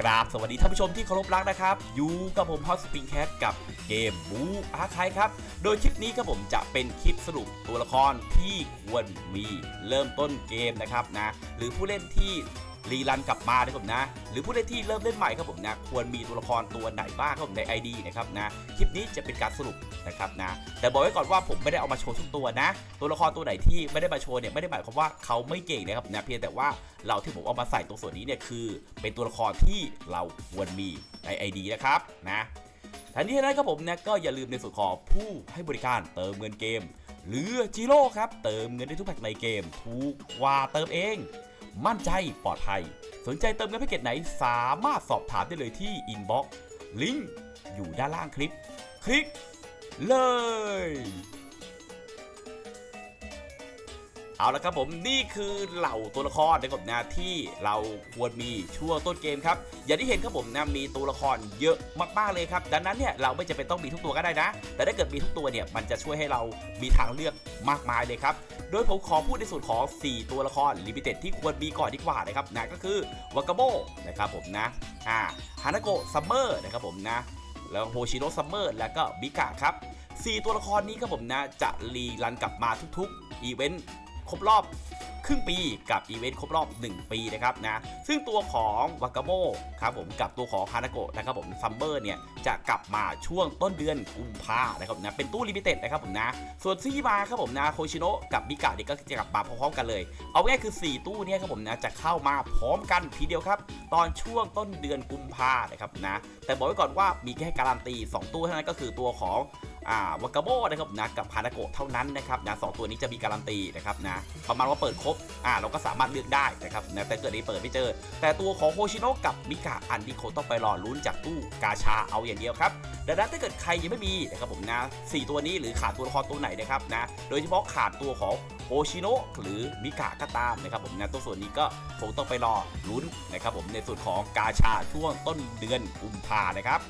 กราบสวัสดีท่านผู้ชมที่เคารพรักนะครับ อยู่กับผมฮอสปริงแคทกับเกมบูอาคายครับ โดยคลิปนี้ครับผมจะเป็นคลิปสรุปตัวละครที่ควรมีเริ่มต้นเกมนะครับนะ หรือผู้เล่นที่ รีรันกลับมานะครับผมนะ หรือผู้เล่นที่เริ่มเล่นใหม่ครับผมนะควรมีตัวละครตัวไหนบ้างครับผมใน ID นะครับนะคลิปนี้จะเป็นการสรุปนะครับนะแต่บอกไว้ก่อนว่าผมไม่ได้เอามาโชว์ทุกตัวนะ ตัวละครตัวไหนที่ไม่ได้มาโชว์เนี่ยไม่ได้หมายความว่าเขาไม่เก่งนะครับนะเพียงแต่ว่าเราที่ผมเอามาใส่ตรงส่วนนี้เนี่ยคือ เป็นตัวละครที่เราควรมีใน ID นะครับนะทันทั้งนั้นครับผมนะก็อย่าลืมในส่วนของผู้ให้บริการเติมเงินเกม หรือจิโร่ครับเติมเงินได้ทุกแพ็คในเกมถูกกว่าเติมเอง มั่นใจปลอดภัย สนใจเติมเงินแพ็กเกจไหนสามารถสอบถามได้เลยที่อินบ็อกซ์ลิงก์อยู่ด้านล่างคลิป คลิกเลย เอาละครับผมนี่คือเหล่าตัวละครนะครับนะที่เราควรมีช่วงต้นเกมครับอย่างที่เห็นครับผมนะมีตัวละครเยอะมากๆเลยครับดังนั้นเนี่ยเราไม่จำเป็นต้องมีทุกตัวก็ได้นะ แต่ถ้าเกิดมีทุกตัวเนี่ยมันจะช่วยให้เรามีทางเลือกมากมายเลยครับโดยผมขอพูดในส่วนของ 4 ตัวละครลิมิเต็ดที่ควรมีก่อนดีกว่านะครับนะก็คือวากาโบนะครับผมนะอ่าฮานาโกะซัมเมอร์นะครับผมนะแล้วโฮชิโนะซัมเมอร์แล้วก็บิกะครับ4ตัวละครนี้ครับผมนะจะรีรันกลับมาทุกๆอีเวนต์ ครบรอบครึ่งปีกับอีเวนต์ครบรอบ 1 ปีนะครับนะซึ่งตัวของวากาโมครับผมกับตัวของฮานาโกะนะครับผมซัมเมอร์เนี่ยจะกลับมาช่วงต้นเดือนกุมภานะครับนะเป็นตู้ลิมิเต็ดนะครับผมนะส่วนซีมาครับผมนะโคชิโนะกับบิกะเนี่ยก็จะกลับมาพร้อมๆกันเลย เอาง่ายคือ 4 ตู้เนี่ยครับผมนะจะเข้ามาพร้อมกันทีเดียวครับ ตอนช่วงต้นเดือนกุมภานะครับนะแต่บอกไว้ก่อนว่ามีแค่การันตี 2 ตู้เท่านั้นก็คือตัวของ อ่าวากาโบนะครับนะกับฮานาโกะเท่านั้นนะครับนะสองตัวนี้จะมีการันตีนะครับนะประมาณว่าเปิดครบอ่าเราก็สามารถเลือกได้นะครับนะแต่เกิดนี้เปิดไม่เจอ แต่ตัวของโฮชิโนะกับมิกะอันนี้คงต้องไปรอลุ้นจากตู้กาชาเอาอย่างเดียวครับดังนั้นถ้าเกิดใครยังไม่มีนะครับผมนะสี่ตัวนี้หรือขาดตัวละครตัวไหนนะครับนะโดยเฉพาะขาดตัวของโฮชิโนะหรือมิกะก็ตามนะครับผมนะตัวส่วนนี้ก็คงต้องไปรอลุ้นนะครับผมในส่วนของกาชาช่วงต้นเดือนกุมภานะครับ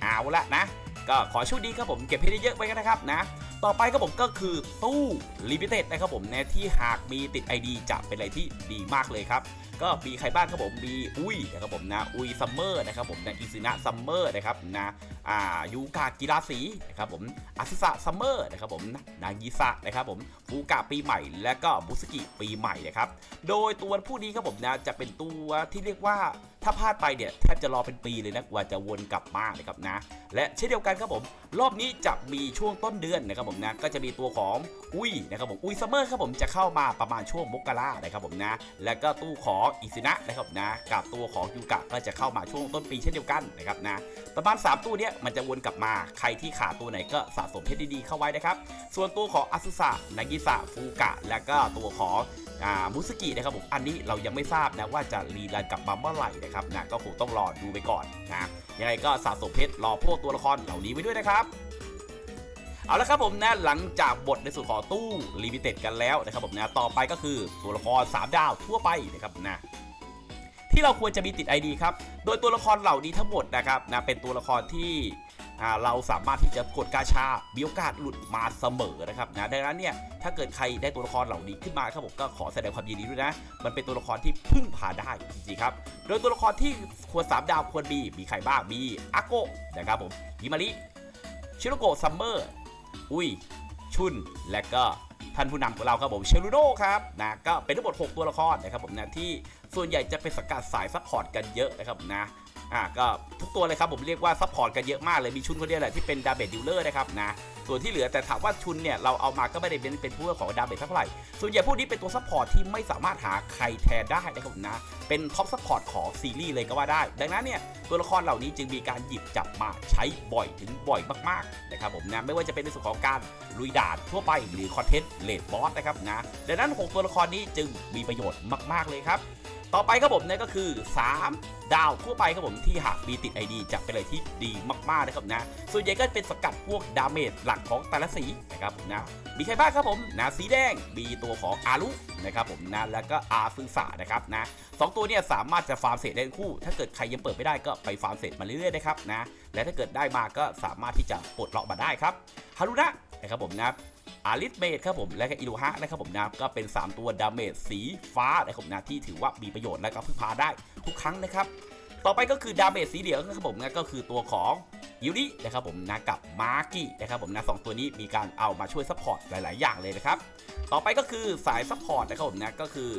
เอาละนะ ก็ขอโชคดีครับผมเก็บให้ได้เยอะไว้กันนะครับนะ ต่อไปครับผมก็คือตู้ลิมิเต็ดนะครับผมนะที่หากมีติด ID จะเป็นอะไรที่ดีมากเลยครับก็มีใครบ้างครับผมมีอุ้ยนะครับผมนะอุ้ยซัมเมอร์นะครับผมนะอิซินะซัมเมอร์นะครับนะอ่ายูกากิราสีนะครับผมอาซิสะซัมเมอร์นะครับผมนางิสะนะครับผมฟูกะปีใหม่ และก็บุสกิปีใหม่นะครับโดยตัวผู้นี้ครับผมนะจะเป็นตัวที่เรียกว่าถ้าพลาดไปเนี่ยแทบจะรอเป็นปีเลยนะกว่าจะวนกลับมานะครับนะและเช่นเดียวกันครับผม รอบนี้จะมีช่วงต้นเดือนนะครับผมนะก็จะมีตัวของอุ้ยนะครับผมอุ้ยซัมเมอร์ครับผมจะเข้ามาประมาณช่วงมกรานะครับผมนะ แล้วก็ตู้ของอิซินะนะครับนะกับตัวของยูกะก็จะเข้ามาช่วงต้นปีเช่นเดียวกันนะครับนะประมาณ 3 ตู้เนี้ยมันจะวนกลับมาใครที่ขาดตัวไหนก็สะสมเพชรดีๆเข้าไว้นะครับ ส่วนตัวของอาซุสะนากิสะฟูกะ และก็ตัวของอ่ามุสกินะครับผมอันนี้เรายังไม่ทราบนะว่าจะรีรันกลับมาเมื่อไหร่นะครับนะก็คงต้องรอดูไปก่อนนะยังไงก็สะสมเพชรรอพวกตัวละครเหล่านี้ไว้ด้วยนะครับ เอาละครับผมนะหลังจากบทในส่วนของตู้ลิมิเต็ดกันแล้วนะครับผมนะต่อไปก็คือตัวละคร 3 ดาวทั่วไปนะครับนะที่เราควรจะมีติด ID ครับ โดยตัวละครเหล่านี้ทั้งหมดนะครับนะเป็นตัวละครที่เราสามารถที่จะกดกาชามีโอกาสหลุดมาเสมอนะครับนะดังนั้นเนี่ยถ้าเกิดใครได้ตัวละครเหล่านี้ขึ้นมาครับผมก็ขอแสดงความยินดีด้วยนะ มันเป็นตัวละครที่พึ่งพาได้จริงๆครับ โดยตัวละครที่ควร3ดาวควรมีมีใครบ้างมีอาโกะนะครับผมฮิมาริชิโรโกะซัมเมอร์ อุ้ย ชุน และก็ท่านผู้นำของเราครับผมเชลูโดครับนะก็เป็นทั้งหมด 6 ตัวละครนะครับผมนะที่ส่วนใหญ่จะเป็นสกัดสายซัพพอร์ตกันเยอะนะครับนะ อ่าก็ทุกตัวเลยครับผมเรียกว่าซัพพอร์ตกันเยอะมากเลยมีชุนคนเดียวแหละที่เป็นดาเมจดิลเลอร์นะครับนะส่วนที่เหลือแต่ถามว่าชุนเนี่ยเราเอามาก็ไม่ได้เป็นเป็นพวกของดาเมจเท่าไหร่ ส่วนใหญ่พวกนี้เป็นตัวซัพพอร์ตที่ไม่สามารถหาใครแทนได้นะครับนะ เป็นท็อปซัพพอร์ตของซีรีส์เลยก็ว่าได้ ดังนั้นเนี่ยตัวละครเหล่านี้จึงมีการหยิบจับมาใช้บ่อยถึงบ่อยมากๆนะครับผมนะไม่ว่าจะเป็นในส่วนของการลุยด่านทั่วไปหรือคอนเทนต์เลดบอสนะครับนะดังนั้น 6 ตัวละครนี้จึงมีประโยชน์มาก ๆเลยครับ ต่อไปครับผมเนี่ยก็คือ 3 ดาวทั่วไปครับผมที่หากมีติด ID จะเป็นอะไรที่ดีมากๆนะครับนะ ส่วนใหญ่ก็เป็นสกัดพวกดาเมจหลักของแต่ละสีนะครับผมนะมีใครบ้างครับผมนะสีแดงมีตัวของอารุนะครับผมนะแล้วก็อาซึสะนะครับนะสองตัวเนี่ยสามารถจะฟาร์มเศษได้คู่ ถ้าเกิดใครยังเปิดไม่ได้ก็ไปฟาร์มเศษมาเรื่อยๆนะครับนะและถ้าเกิดได้มาก็สามารถที่จะปลดล็อกมาได้ครับฮารุนะนะครับผมนะ อาริสเมดครับผมและก็อิรุฮะนะครับผมนะก็เป็น 3 ตัวดาเมจสีฟ้านะครับผมนะที่ถือว่ามีประโยชน์และก็พึ่งพาได้ทุกครั้งนะครับ ต่อไปก็คือดาเมจสีเหลืองนะครับผมนะก็คือตัวของยูรินะครับผมนะกับมาร์กี้นะครับผมนะสองตัวนี้มีการเอามาช่วยซัพพอร์ตหลาย ๆ อย่างเลยนะครับ ต่อไปก็คือสายซัพพอร์ตนะครับผมนะก็คือ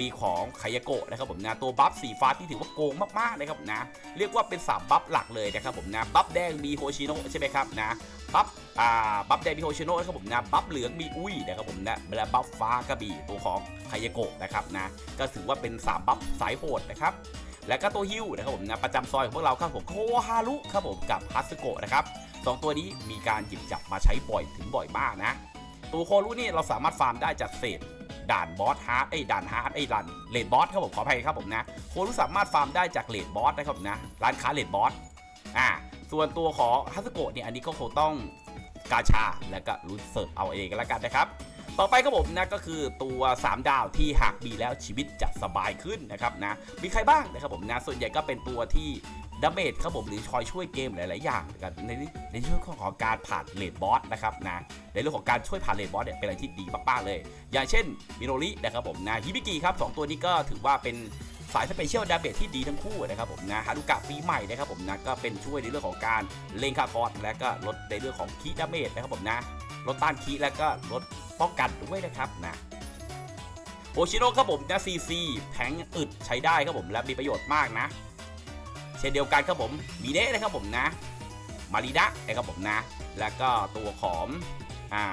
มีของไคยโกะนะครับผมนะตัวบัฟสีฟ้าที่ถือว่าโกงมากๆนะครับนะเรียกว่าเป็น3บัฟหลักเลยนะครับผมนะบัฟแดงมีโฮชิโนะใช่ไหมครับนะบัฟอ่าบัฟแดงมีโฮชิโนะนะครับผมนะบัฟเหลืองมีอุ้ยนะครับผมนะและบัฟฟ้าก็มีตัวของไคยโกะนะครับนะก็ถือว่าเป็น3บัฟสายโหดนะครับแล้วก็ตัวฮิวนะครับผมนะประจำซอยของพวกเราครับผมโคฮารุครับผมกับฮัสโกะนะครับสองตัวนี้มีการหยิบจับมาใช้บ่อยถึงบ่อยมากนะตัวโครุนี่เราสามารถฟาร์มได้จากเศษ ด่านบอสฮาร์ดไอ้ด่านฮาร์ดไอ้รันเลดบอสครับผมขออภัยครับผมนะโครุสามารถฟาร์มได้จากเลดบอสนะครับผมนะร้านค้าเลดบอสอ่าส่วนตัวของฮัสโกะเนี่ยอันนี้ก็คงต้องกาชาแล้วก็รุนเสิร์ฟเอาเองกันแล้วกันนะครับต่อไปครับผมนะก็คือตัว 3 ดาวที่หากมีแล้วชีวิตจะสบายขึ้นนะครับนะมีใครบ้างนะครับผมนะส่วนใหญ่ก็เป็นตัวที่ ดาเมจครับผมหรือชอยช่วยเกมหลาย ๆ อย่างนะครับในในเรื่องของการผ่านเลดบอสนะครับนะในเรื่องของการช่วยผ่านเลดบอสเนี่ยเป็นอะไรที่ดีมาก ๆ เลย อย่างเช่นมิโนรินะครับผมนะฮิบิกิครับสองตัวนี้ก็ถือว่าเป็นสายสเปเชียลดาเมจที่ดีทั้งคู่นะครับผมนะฮารุกะปีใหม่นะครับผมนะก็เป็นช่วยในเรื่องของการเล็งคาคอร์และก็ลดในเรื่องของคีดาเมจนะครับผมนะลดต้านคีแล้วก็ลดป้องกันด้วยนะครับนะโอชิโร่ครับผมนะซีซีแผงอึดใช้ได้ครับผมและมีประโยชน์มากนะ ช่นเดียวกันครับผมมีเนะนะครับผมนะ มาริดะนะครับผมนะ แล้วก็ตัวของอ่า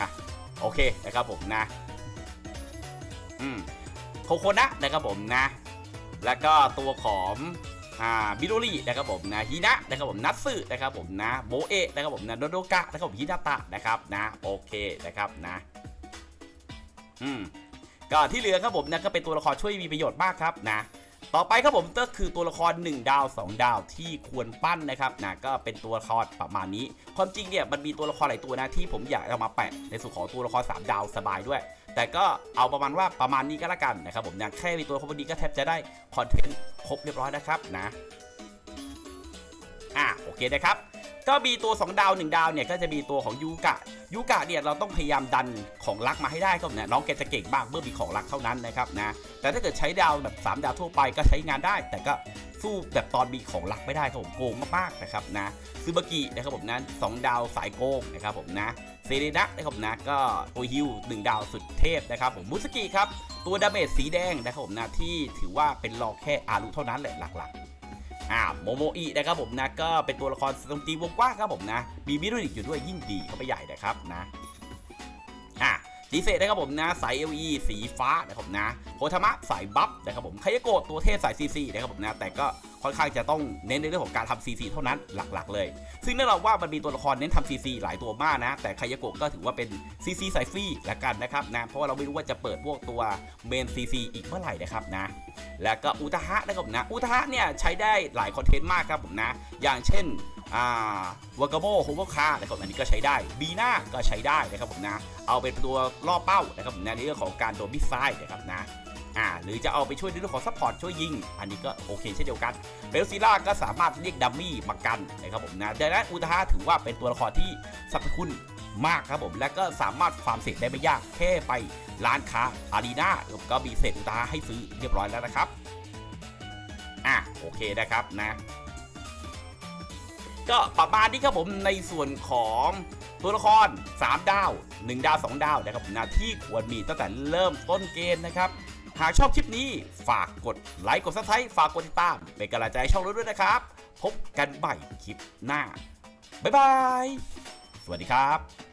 ฮะโอเคนะครับผมนะอืมโคโคนะนะครับผมนะ แล้วก็ตัวของอ่าบิโรลีนะครับผมนะฮินะนะครับผมนัตสึนะครับผมนะโบเอะนะครับผมนะโดโดกะนะครับผมฮินาตะนะครับนะโอเคนะครับนะอืม ก็ที่เหลือครับผมนะก็เป็นตัวละครช่วยมีประโยชน์มากครับนะต่อไปครับผมก็คือตัวละคร 1 ดาว 2 ดาวที่ควรปั้นนะครับนะก็เป็นตัวละครประมาณนี้ ความจริงเนี่ยมันมีตัวละครหลายตัวนะที่ผมอยากเอามาแปะในส่วนของตัวละคร 3 ดาวสบายด้วย แต่ก็เอาประมาณว่าประมาณนี้ก็แล้วกันนะครับผมนะแค่มีตัวละครพวกนี้ก็แทบจะได้คอนเทนต์ครบเรียบร้อยนะครับนะอะโอเคนะครับก็มีตัว 2 ดาว 1 ดาวเนี่ยก็จะมีตัวของยูกะ ยูกะเนี่ยเราต้องพยายามดันของรักมาให้ได้ครับเนี่ยน้องแกจะเก่งมากเมื่อมีของรักเท่านั้นนะครับนะแต่ถ้าเกิดใช้ดาวแบบ 3 ดาวทั่วไปก็ใช้งานได้ แต่ก็สู้แบบตอนมีของรักไม่ได้ครับผมโกงมากๆนะครับนะซูบากินะครับผมนั้น2ดาวสายโกงนะครับผมนะเซเรนะนะครับผมนะก็ตัวฮิว1ดาวสุดเทพนะครับผมมุสกิครับตัวดาเมจสีแดงนะครับผมนะที่ถือว่าเป็นรอแค่อารุเท่านั้นแหละหลักๆ อ่าโมโมอินะครับผมนะก็เป็นตัวละครสตรงตีวงกว้างครับผมนะ มีมิโรนิกอยู่ด้วยยิ่งดีเข้าไปใหญ่นะครับนะอ่าจีเซนะครับผมนะสายเอลีสีฟ้านะครับผมนะโคทามะสายบัฟนะครับผมคายโกะตัวเทพสายซีซีนะครับผมนะแต่ก็ ค่อนข้างจะต้องเน้นในเรื่องของการทำ CC เท่านั้นหลักๆ เลย ซึ่งแน่นอนว่ามันมีตัวละครเน้นทำ CC หลายตัวมากนะ แต่คายาโกะก็ถือว่าเป็น CC สายฟรีละกันนะครับนะ เพราะว่าเราไม่รู้ว่าจะเปิดพวกตัวเมน CC อีกเมื่อไหร่นะครับนะ แล้วก็อุตหะนะครับผมนะ อุตหะเนี่ยใช้ได้หลายคอนเทนต์มากครับผมนะ อย่างเช่นอ่าวากาโมโฮโมคานะครับอันนี้ก็ใช้ได้บีน่าก็ใช้ได้นะครับผมนะ เอาเป็นตัวล่อเป้านะครับผมนะในเรื่องของการโดนมิสไซล์นะครับนะ อ่าหรือจะเอาไปช่วยในเรื่องของซัพพอร์ตช่วยยิง อันนี้ก็โอเคเช่นเดียวกันเบลซิล่าก็สามารถเรียกดัมมี่มากันนะครับผมนะดังนั้นอุตหะถือว่าเป็นตัวละครที่สรรพคุณมากครับผม และก็สามารถฟาร์มเสร็จได้ไม่ยากแค่ไปร้านค้าอารีนาก็มีเศษอุตหะให้ซื้อเรียบร้อยแล้วนะครับอะโอเคนะครับนะก็ประมาณนี้ครับผมในส่วนของตัวละคร 3 ดาว 1 ดาว 2 ดาวนะครับนะที่ควรมีตั้งแต่เริ่มต้นเกมนะครับ หากชอบคลิปนี้ฝากกดไลค์กดซับสไครต์ฝากกดติดตาม เป็นกำลังใจให้ช่องเราด้วยนะครับ พบกันใหม่คลิปหน้า บ๊ายบาย สวัสดีครับ